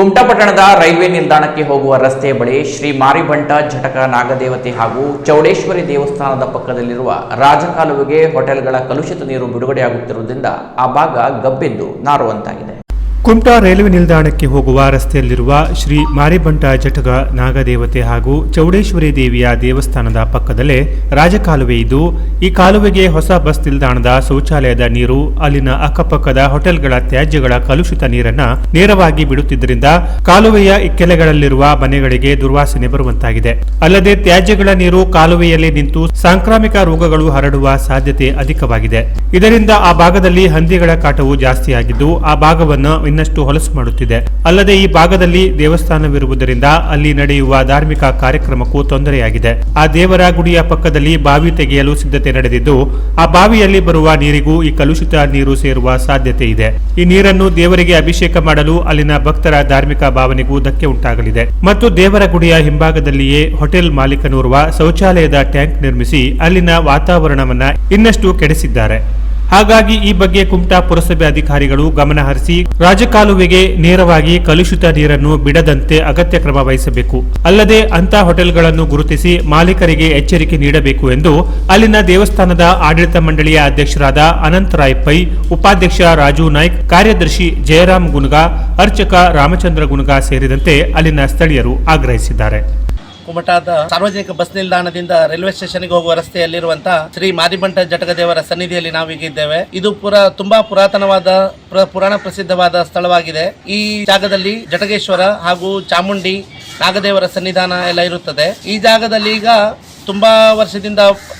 ಕುಮಟಾ ಪಟ್ಟಣದ ರೈಲ್ವೆ ನಿಲ್ದಾಣಕ್ಕೆ ಹೋಗುವ ರಸ್ತೆಯ ಬಳಿ ಶ್ರೀ ಮಾರಿಬಂಟ ಝಟಕ ನಾಗದೇವತೆ ಹಾಗೂ ಚೌಡೇಶ್ವರಿ ದೇವಸ್ಥಾನದ ಪಕ್ಕದಲ್ಲಿರುವ ರಾಜಕಾಲುವೆಗೆ ಹೋಟೆಲ್ಗಳ ಕಲುಷಿತ ನೀರು ಬಿಡುಗಡೆಯಾಗುತ್ತಿರುವುದರಿಂದ ಆ ಭಾಗ ಗಬ್ಬೆದ್ದು ನಾರುವಂತಾಗಿದೆ. ಕುಮಟಾ ರೈಲ್ವೆ ನಿಲ್ದಾಣಕ್ಕೆ ಹೋಗುವ ರಸ್ತೆಯಲ್ಲಿರುವ ಶ್ರೀ ಮಾರಿಬಂಟ ಜಟಗ ನಾಗದೇವತೆ ಹಾಗೂ ಚೌಡೇಶ್ವರಿ ದೇವಿಯ ದೇವಸ್ಥಾನದ ಪಕ್ಕದಲ್ಲೇ ರಾಜಕಾಲುವೆ ಇದ್ದು, ಈ ಕಾಲುವೆಗೆ ಹೊಸ ಬಸ್ ನಿಲ್ದಾಣದ ಶೌಚಾಲಯದ ನೀರು, ಅಲ್ಲಿನ ಅಕ್ಕಪಕ್ಕದ ಹೋಟೆಲ್ಗಳ ತ್ಯಾಜ್ಯಗಳ ಕಲುಷಿತ ನೀರನ್ನ ನೇರವಾಗಿ ಬಿಡುತ್ತಿದ್ದರಿಂದ ಕಾಲುವೆಯ ಇಕ್ಕೆಲೆಗಳಲ್ಲಿರುವ ಮನೆಗಳಿಗೆ ದುರ್ವಾಸನೆ ಬರುವಂತಾಗಿದೆ. ಅಲ್ಲದೆ ತ್ಯಾಜ್ಯಗಳ ನೀರು ಕಾಲುವೆಯಲ್ಲಿ ನಿಂತು ಸಾಂಕ್ರಾಮಿಕ ರೋಗಗಳು ಹರಡುವ ಸಾಧ್ಯತೆ ಅಧಿಕವಾಗಿದೆ. ಇದರಿಂದ ಆ ಭಾಗದಲ್ಲಿ ಹಂದಿಗಳ ಕಾಟವು ಜಾಸ್ತಿಯಾಗಿದ್ದು, ಆ ಭಾಗವನ್ನು ಇನ್ನಷ್ಟು ಹೊಲಸು ಮಾಡುತ್ತಿದೆ. ಅಲ್ಲದೆ ಈ ಭಾಗದಲ್ಲಿ ದೇವಸ್ಥಾನವಿರುವುದರಿಂದ ಅಲ್ಲಿ ನಡೆಯುವ ಧಾರ್ಮಿಕ ಕಾರ್ಯಕ್ರಮಕ್ಕೂ ತೊಂದರೆಯಾಗಿದೆ. ಆ ದೇವರ ಗುಡಿಯ ಪಕ್ಕದಲ್ಲಿ ಬಾವಿ ತೆಗೆಯಲು ಸಿದ್ಧತೆ ನಡೆದಿದ್ದು, ಆ ಬಾವಿಯಲ್ಲಿ ಬರುವ ನೀರಿಗೂ ಈ ಕಲುಷಿತ ನೀರು ಸೇರುವ ಸಾಧ್ಯತೆ ಇದೆ. ಈ ನೀರನ್ನು ದೇವರಿಗೆ ಅಭಿಷೇಕ ಮಾಡಲು ಅಲ್ಲಿನ ಭಕ್ತರ ಧಾರ್ಮಿಕ ಭಾವನೆಗೂ ಧಕ್ಕೆ ಉಂಟಾಗಲಿದೆ. ಮತ್ತು ದೇವರ ಗುಡಿಯ ಹಿಂಭಾಗದಲ್ಲಿಯೇ ಹೋಟೆಲ್ ಮಾಲೀಕನೋರ್ವ ಶೌಚಾಲಯದ ಟ್ಯಾಂಕ್ ನಿರ್ಮಿಸಿ ಅಲ್ಲಿನ ವಾತಾವರಣವನ್ನ ಇನ್ನಷ್ಟು ಕೆಡಿಸಿದ್ದಾರೆ. ಹಾಗಾಗಿ ಈ ಬಗ್ಗೆ ಕುಮಟಾ ಪುರಸಭೆ ಅಧಿಕಾರಿಗಳು ಗಮನ ಹರಿಸಿ ರಾಜಕಾಲುವೆಗೆ ನೇರವಾಗಿ ಕಲುಷಿತ ನೀರನ್ನು ಬಿಡದಂತೆ ಅಗತ್ಯ ಕ್ರಮ ವಹಿಸಬೇಕು. ಅಲ್ಲದೆ ಅಂತಹ ಹೋಟೆಲ್ಗಳನ್ನು ಗುರುತಿಸಿ ಮಾಲೀಕರಿಗೆ ಎಚ್ಚರಿಕೆ ನೀಡಬೇಕು ಎಂದು ಅಲ್ಲಿನ ದೇವಸ್ಥಾನದ ಆಡಳಿತ ಮಂಡಳಿಯ ಅಧ್ಯಕ್ಷರಾದ ಅನಂತ ರಾಯ್ ಪೈ ಉಪಾಧ್ಯಕ್ಷ ರಾಜು ನಾಯ್ಕ್, ಕಾರ್ಯದರ್ಶಿ ಜಯರಾಮ್ ಗುನ್ಗಾ, ಅರ್ಚಕ ರಾಮಚಂದ್ರ ಗುನ್ಗಾ ಸೇರಿದಂತೆ ಅಲ್ಲಿನ ಸ್ಥಳೀಯರು ಆಗ್ರಹಿಸಿದ್ದಾರೆ. ಕುಮಟಾದ ಸಾರ್ವಜನಿಕ ಬಸ್ ನಿಲ್ದಾಣದಿಂದ ರೈಲ್ವೆ ಸ್ಟೇಷನ್ಗೆ ಹೋಗುವ ರಸ್ತೆಯಲ್ಲಿರುವಂತಹ ಶ್ರೀ ಮಾರಿಬಂಟ ಜಟಕ ದೇವರ ಸನ್ನಿಧಿಯಲ್ಲಿ ನಾವೀಗಿದ್ದೇವೆ ಇದು ಪುರ, ತುಂಬಾ ಪುರಾತನವಾದ, ಪ್ರ- ಪುರಾಣ ಪ್ರಸಿದ್ಧವಾದ ಸ್ಥಳವಾಗಿದೆ. ಈ ಜಾಗದಲ್ಲಿ ಜಟಗೇಶ್ವರ ಹಾಗೂ ಚಾಮುಂಡಿ ನಾಗದೇವರ ಸನ್ನಿಧಾನ ಎಲ್ಲ ಇರುತ್ತದೆ. ಈ ಜಾಗದಲ್ಲಿ ಈಗ ತುಂಬಾ ವರ್ಷದಿಂದ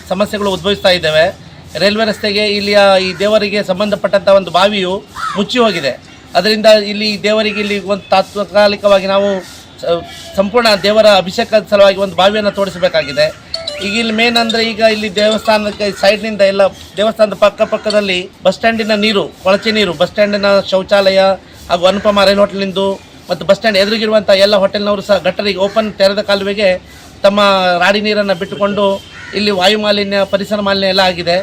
ಸಮಸ್ಯೆಗಳು ಉದ್ಭವಿಸ್ತಾ ಇದ್ದೇವೆ. ರೈಲ್ವೆ ರಸ್ತೆಗೆ ಇಲ್ಲಿಯ ಈ ದೇವರಿಗೆ ಸಂಬಂಧಪಟ್ಟಂತ ಒಂದು ಬಾವಿಯು ಮುಚ್ಚಿ ಹೋಗಿದೆ. ಅದರಿಂದ ಇಲ್ಲಿ ದೇವರಿಗೆ ಇಲ್ಲಿ ಒಂದು ತಾತ್ಕಾಲಿಕವಾಗಿ ನಾವು ಸಂಪೂರ್ಣ ದೇವರ ಅಭಿಷೇಕದ ಸಲುವಾಗಿ ಒಂದು ಬಾವಿಯನ್ನು ತೋಡಿಸಬೇಕಾಗಿದೆ ಈಗ ಇಲ್ಲಿ ಮೇನ್ ಅಂದರೆ ಈಗ ಇಲ್ಲಿ ದೇವಸ್ಥಾನಕ್ಕೆ ಸೈಡ್ನಿಂದ ಎಲ್ಲ ದೇವಸ್ಥಾನದ ಪಕ್ಕ ಪಕ್ಕದಲ್ಲಿ ಬಸ್ ಸ್ಟ್ಯಾಂಡಿನ ನೀರು, ಕೊಳಚೆ ನೀರು ಬಸ್ ಸ್ಟ್ಯಾಂಡಿನ ಶೌಚಾಲಯ ಹಾಗೂ ಅನುಪಮ ರೈಲ್ ಹೋಟೆಲ್ನಿಂದು ಮತ್ತು ಬಸ್ ಸ್ಟ್ಯಾಂಡ್ ಎದುರಿಗಿರುವಂಥ ಎಲ್ಲ ಹೋಟೆಲ್ನವರು ಸಹ ಗಟ್ಟರಿಗೆ ಓಪನ್ ತೆರೆದ ಕಾಲುವೆಗೆ ತಮ್ಮ ರಾಡಿ ನೀರನ್ನು ಬಿಟ್ಟುಕೊಂಡು ಇಲ್ಲಿ ವಾಯು ಮಾಲಿನ್ಯ ಪರಿಸರ ಮಾಲಿನ್ಯ ಎಲ್ಲ ಆಗಿದೆ.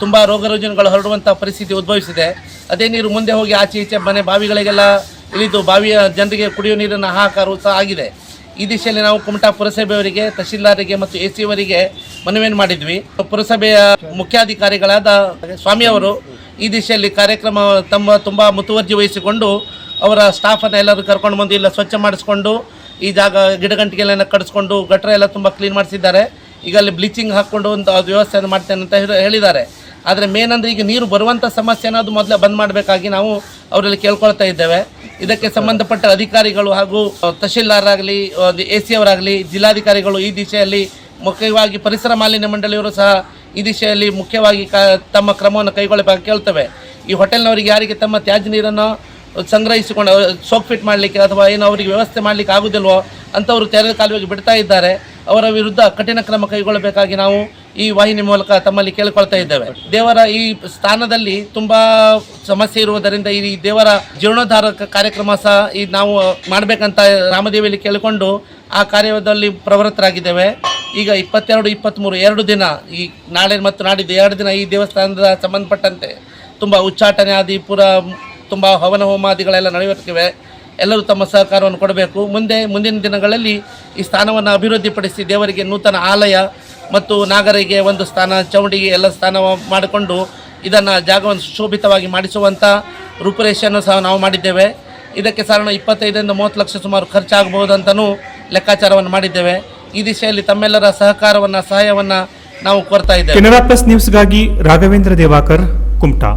ತುಂಬ ರೋಗ ರುಜಿನಗಳು ಹರಡುವಂಥ ಪರಿಸ್ಥಿತಿ ಉದ್ಭವಿಸಿದೆ. ಅದೇ ನೀರು ಮುಂದೆ ಹೋಗಿ ಆಚೆ ಈಚೆ ಮನೆ ಬಾವಿಗಳಿಗೆಲ್ಲ ಇಳಿದು ಬಾವಿಯ ಜನರಿಗೆ ಕುಡಿಯುವ ನೀರಿನ ಹಾಕಾರು ಸಹ ಆಗಿದೆ. ಈ ದಿಶೆಯಲ್ಲಿ ನಾವು ಕುಮಟಾ ಪುರಸಭೆಯವರಿಗೆ ತಹಶೀಲ್ದಾರಿಗೆ ಮತ್ತು ಎ ಸಿ ಅವರಿಗೆ ಮನವಿಯನ್ನು ಮಾಡಿದ್ವಿ. ಪುರಸಭೆಯ ಮುಖ್ಯಾಧಿಕಾರಿಗಳಾದ ಸ್ವಾಮಿಯವರು ಈ ದಿಶೆಯಲ್ಲಿ ಕಾರ್ಯಕ್ರಮ ತಮ್ಮ ತುಂಬ ಮುತುವರ್ಜಿ ವಹಿಸಿಕೊಂಡು ಅವರ ಸ್ಟಾಫನ್ನು ಎಲ್ಲರೂ ಕರ್ಕೊಂಡು ಬಂದು ಇಲ್ಲ ಸ್ವಚ್ಛ ಮಾಡಿಸ್ಕೊಂಡು ಈ ಜಾಗ ಗಿಡಗಂಟಿಗೆಲ್ಲ ಕಡಿಸ್ಕೊಂಡು ಗಟ್ರ ಎಲ್ಲ ತುಂಬ ಕ್ಲೀನ್ ಮಾಡಿಸಿದ್ದಾರೆ. ಈಗ ಅಲ್ಲಿ ಬ್ಲೀಚಿಂಗ್ ಹಾಕ್ಕೊಂಡು ಒಂದು ಅದು ವ್ಯವಸ್ಥೆಯನ್ನು ಮಾಡ್ತೇನೆ ಅಂತ ಹೇಳಿ- ಹೇಳಿದ್ದಾರೆ. ಆದರೆ ಮೇನ್ ಅಂದರೆ ಈಗ ನೀರು ಬರುವಂಥ ಸಮಸ್ಯೆನ ಅದು ಮೊದಲೇ ಬಂದ್ ಮಾಡಬೇಕಾಗಿ ನಾವು ಅವರಲ್ಲಿ ಕೇಳ್ಕೊಳ್ತಾ ಇದ್ದೇವೆ. ಇದಕ್ಕೆ ಸಂಬಂಧಪಟ್ಟ ಅಧಿಕಾರಿಗಳು ಹಾಗೂ ತಹಶೀಲ್ದಾರಾಗಲಿ ಎ ಸಿ ಅವರಾಗಲಿ ಜಿಲ್ಲಾಧಿಕಾರಿಗಳು ಈ ದಿಶೆಯಲ್ಲಿ ಮುಖ್ಯವಾಗಿ ಪರಿಸರ ಮಾಲಿನ್ಯ ಮಂಡಳಿಯವರು ಸಹ ಈ ದಿಶೆಯಲ್ಲಿ ಮುಖ್ಯವಾಗಿ ತಮ್ಮ ಕ್ರಮವನ್ನು ಕೈಗೊಳ್ಳಬೇಕು ಕೇಳ್ತೇವೆ. ಈ ಹೋಟೆಲ್ನವರಿಗೆ ಯಾರಿಗೆ ತಮ್ಮ ತ್ಯಾಜ್ಯ ನೀರನ್ನು ಸಂಗ್ರಹಿಸಿಕೊಂಡು ಸೋಕ್ ಫಿಟ್ ಮಾಡಲಿಕ್ಕೆ ಅಥವಾ ಏನು ಅವರಿಗೆ ವ್ಯವಸ್ಥೆ ಮಾಡಲಿಕ್ಕೆ ಆಗೋದಿಲ್ವೋ, ಅಂಥವರು ತೆರೆದ ಕಾಲುವೆಗೆ ಬಿಡ್ತಾ ಇದ್ದಾರೆ. ಅವರ ವಿರುದ್ಧ ಕಠಿಣ ಕ್ರಮ ಕೈಗೊಳ್ಳಬೇಕಾಗಿ ನಾವು ಈ ವಾಹಿನಿ ಮೂಲಕ ತಮ್ಮಲ್ಲಿ ಕೇಳಿಕೊಳ್ತಾ ಇದ್ದೇವೆ. ದೇವರ ಈ ಸ್ಥಾನದಲ್ಲಿ ತುಂಬಾ ಸಮಸ್ಯೆ ಇರುವುದರಿಂದ ಈ ದೇವರ ಜೀರ್ಣೋದ್ಧಾರ ಕಾರ್ಯಕ್ರಮ ಸಹ ಈ ನಾವು ಮಾಡಬೇಕಂತ ರಾಮದೇವಿಯಲ್ಲಿ ಕೇಳಿಕೊಂಡು ಆ ಕಾರ್ಯದಲ್ಲಿ ಪ್ರವೃತ್ತರಾಗಿದ್ದೇವೆ. ಈಗ ಇಪ್ಪತ್ತೆರಡು ಇಪ್ಪತ್ತ್ಮೂರು ಎರಡು ದಿನ ಈ ನಾಳೆ ಮತ್ತು ನಾಡಿದ್ದು ಎರಡು ದಿನ ಈ ದೇವಸ್ಥಾನದ ಸಂಬಂಧಪಟ್ಟಂತೆ ತುಂಬ ಉಚ್ಚಾಟನೆ ಆದಿ ಪುರ ತುಂಬ ಹವನ ಹೋಮಾದಿಗಳೆಲ್ಲ ನಡೆಯುತ್ತಿವೆ. ಎಲ್ಲರೂ ತಮ್ಮ ಸಹಕಾರವನ್ನು ಕೊಡಬೇಕು. ಮುಂದೆ ಮುಂದಿನ ದಿನಗಳಲ್ಲಿ ಈ ಸ್ಥಾನವನ್ನು ಅಭಿವೃದ್ಧಿಪಡಿಸಿ ದೇವರಿಗೆ ನೂತನ ಆಲಯ ಮತ್ತು ನಾಗರಿಗೆ ಒಂದು ಸ್ಥಾನ, ಚೌಂಡಿಗೆ ಎಲ್ಲ ಸ್ಥಾನ ಮಾಡಿಕೊಂಡು ಇದನ್ನು ಜಾಗವನ್ನು ಸುಶೋಭಿತವಾಗಿ ಮಾಡಿಸುವಂಥ ರೂಪುರೇಷೆಯನ್ನು ಸಹ ನಾವು ಮಾಡಿದ್ದೇವೆ. ಇದಕ್ಕೆ ಸಾಧಾರಣ ಇಪ್ಪತ್ತೈದರಿಂದ ಮೂವತ್ತು ಲಕ್ಷ ಸುಮಾರು ಖರ್ಚಾಗಬಹುದಂತನೂ ಲೆಕ್ಕಾಚಾರವನ್ನು ಮಾಡಿದ್ದೇವೆ. ಈ ದಿಶೆಯಲ್ಲಿ ತಮ್ಮೆಲ್ಲರ ಸಹಕಾರವನ್ನು, ಸಹಾಯವನ್ನು ನಾವು ಕೋರ್ತಾ ಇದ್ದೇವೆ. ಕೆನರಾ ಪ್ಲಸ್ ನ್ಯೂಸ್ಗಾಗಿ ರಾಘವೇಂದ್ರ ದೇವಾಕರ್, ಕುಮಟಾ.